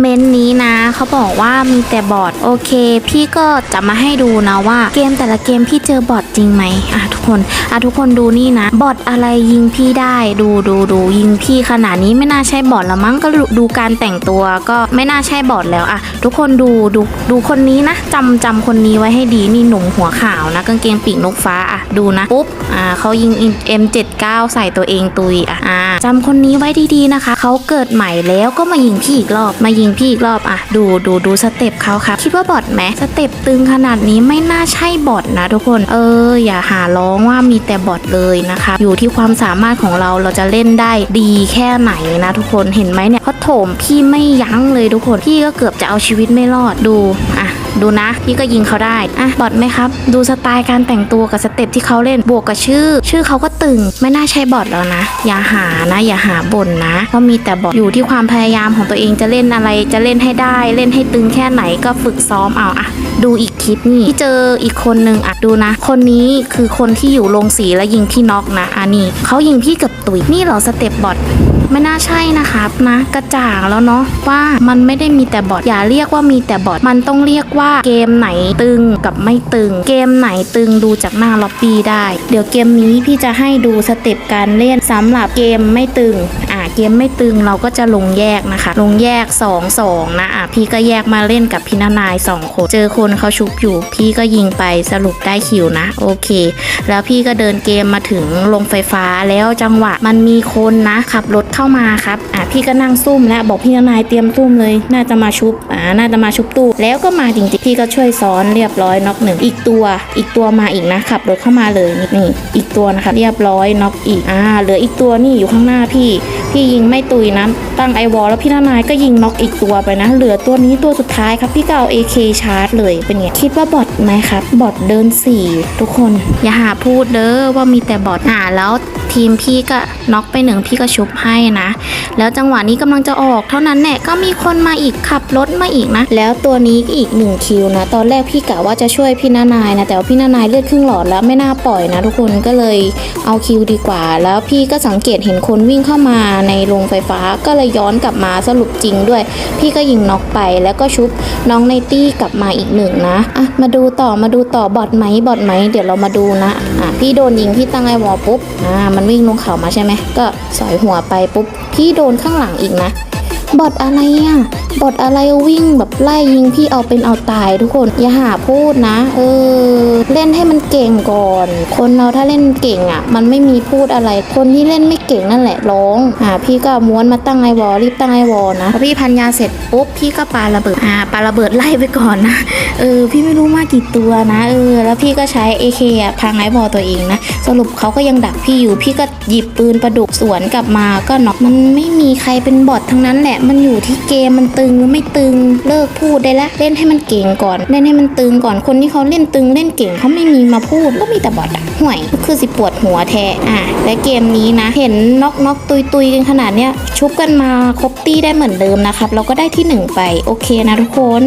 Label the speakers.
Speaker 1: เมนต์นี้นะเขาบอกว่ามีแต่บอทโอเค พี่ก็จะมาให้ดูนะว่าเกมแต่ละเกมพี่เจอบอทจริงไหมอะทุกคนอะทุกคนดูนี่นะ บอทอะไรยิงพี่ได้ดูดูดูยิงพี่ขนาดนี้ไม่น่าใช่บอทละมั้งก็ดูดูการแต่งตัวก็ไม่น่าใช่บอทแล้วอะทุกคนดูดูดูคนนี้นะจำจำคนนี้ไว้ให้ดีนี่หนุ่มหัวขาวนะกางเกงปีกนกฟ้าอะดูนะปุ๊บอ่าเขายิง M79 ใส่ตัวเองตุยอะอ่าจำคนนี้ไว้ดีๆนะคะเขาเกิดใหม่แล้วก็มายิงพี่อีกรอบมายิงพี่อีกรอบอะดูดูดูสเต็ปเขาครับคิดว่าบอดไหมสเต็ปตึงขนาดนี้ไม่น่าใช่บอดนะทุกคนเอออย่าหาร้องว่ามีแต่บอดเลยนะคะอยู่ที่ความสามารถของเราเราจะเล่นได้ดีแค่ไหนนะทุกคนเห็นไหมเนี่ยเขาโถมพี่ไม่ยั้งเลยทุกคนพี่ก็เกือบจะเอาชีวิตไม่รอดดูอะ ดูนะ พี่ก็ยิงเขาได้ อะบอทไหมครับ ดูสไตล์การแต่งตัวกับสเต็ปที่เขาเล่นบวกกับชื่อ ชื่อเขาก็ตึง ไม่น่าใช่บอทแล้วนะ อย่าหานะ อย่าหาบ่นนะเพราะมีแต่บอทอยู่ที่ความพยายามของตัวเองจะเล่นอะไรจะเล่นให้ได้ เล่นให้ตึงแค่ไหนก็ฝึกซ้อมเอาอะดูอีกคลิปนี่ที่เจออีกคนนึงอะดูนะ คนนี้คือคนที่อยู่โรงสีแล้วยิงพี่น็อกนะอันนี้เขายิงพี่เกับตุยนี่เหรอสเต็ปบอท ไม่น่าใช่นะครับนะ กระจ่างแล้วเนาะว่ามันไม่ได้มีแต่บอทอย่าเรียกว่ามีแต่บอทมันต้องเรียกว่าเกมไหนตึงกับไม่ตึง เกมไหนตึงดูจากหน้าล็อบบี้ได้ เดี๋ยวเกมนี้พี่จะให้ดูสเต็ปการเล่นสำหรับเกมไม่ตึง เกมไม่ตึงเราก็จะลงแยกนะคะ ลงแยก 2 2 นะอะพี่ก็แยกมาเล่นกับพี่นานายสองคนเจอคนเขาชุบอยู่ พี่ก็ยิงไปสรุปได้คิวนะ โอเค แล้วพี่ก็เดินเกมมาถึงโรงไฟฟ้าแล้วจังหวะมันมีคนนะขับรถเข้ามาครับอะพี่ก็นั่งซุ่มแล้วบอกพี่นายเตรียมซุ่มเลย น่าจะมาชุบอ่าน่าจะมาชุบตู้แล้วก็มาจริงๆพี่ก็ช่วยซ้อนเรียบร้อยน็อกหนึ่งอีกตัวอีกตัวมาอีกนะขับรถเข้ามาเลยนี่นี่อีกตัวนะคะเรียบร้อยน็อกอีกอ่าเหลืออีกตัวนี่อยู่ข้างหน้าพี่พี่ยิงไม่ตุยนะตั้งไอวอลแล้วพี่นายก็ยิงน็อกอีกตัวไปนะ เหลือตัวนี้ตัวสุดท้ายครับพี่ก็เอา AK ชาร์จเลยเป็นไงคิดว่าบอทไหมครับบอทเดินสี่ทุกคน อย่าหาพูดเด้อว่ามีแต่บอทอ่าแล้วทีมพี่ก็น็อกไปหนึ่งพี่ก็ชุบให้นะ แล้วจังหวะนี้กำลังจะออกเท่านั้นแหละก็มีคนมาอีกขับรถมาอีกนะ แล้วตัวนี้อีกหนึ่งคิวนะ ตอนแรกพี่กะว่าจะช่วยพี่นานายนะ แต่ว่าพี่นานายเลือดครึ่งหลอดแล้วไม่น่าปล่อยนะ ทุกคนก็เลยเอาคิวดีกว่า แล้วพี่ก็สังเกตเห็นคนวิ่งเข้ามาในโรงไฟฟ้าก็เลยย้อนกลับมาสรุปจริงด้วย พี่ก็ยิงน็อกไปแล้วก็ชุบน้องในตี้กลับมาอีกหนึ่งนะอะมาดูต่อมาดูต่อบอดไหมบอดไหมเดี๋ยวเรามาดูนะอะพี่โดนยิงพี่ตั้งไอวอปุ๊บอ่ามันวิ่งลงเขามาใช่ไหมก็สอยหัวไปปุ๊บพี่โดนข้างหลังอีกนะบอดอะไรอะ บอดอะไรวิ่งแบบไล่ยิงพี่เอาเป็นเอาตายทุกคน อย่าหาพูดนะ เออ เล่นให้มันเก่งก่อน คนเราถ้าเล่นเก่งอะ มันไม่มีพูดอะไร คนที่เล่นไม่เก่งนั่นแหละร้องอ่าพี่ก็ม้วนมาตั้งไอวอลรีบตั้งไอวอลนะพอพี่พันยาเสร็จปุ๊บพี่ก็ปาระเบิดอ่าปาระเบิดไล่ไปก่อนนะเออ พี่ไม่รู้มากกี่ตัวนะเออ แล้วพี่ก็ใช้ AK อะพังไอวอลตัวเองนะสรุปเขาก็ยังดักพี่อยู่ พี่ก็หยิบปืนประดุกสวนกลับมาก็น็อกมันไม่มีใครเป็นบอททั้งนั้นแหละมันอยู่ที่เกมมันเตึงหรือไม่ตึงเลิกพูดได้ละเล่นให้มันเก่งก่อนเล่นให้มันตึงก่อนคนที่เขาเล่นตึงเล่นเก่งเขาไม่มีมาพูดก็มีแต่บอดอะห่วยคือสิปวดหัวแท้อะและเกมนี้นะ เห็นน็อกน็อกตุยตุยกันขนาดเนี้ยชุบกันมาครบตี้ได้เหมือนเดิมนะครับเราก็ได้ที่หนึ่งไปโอเคนะทุกคน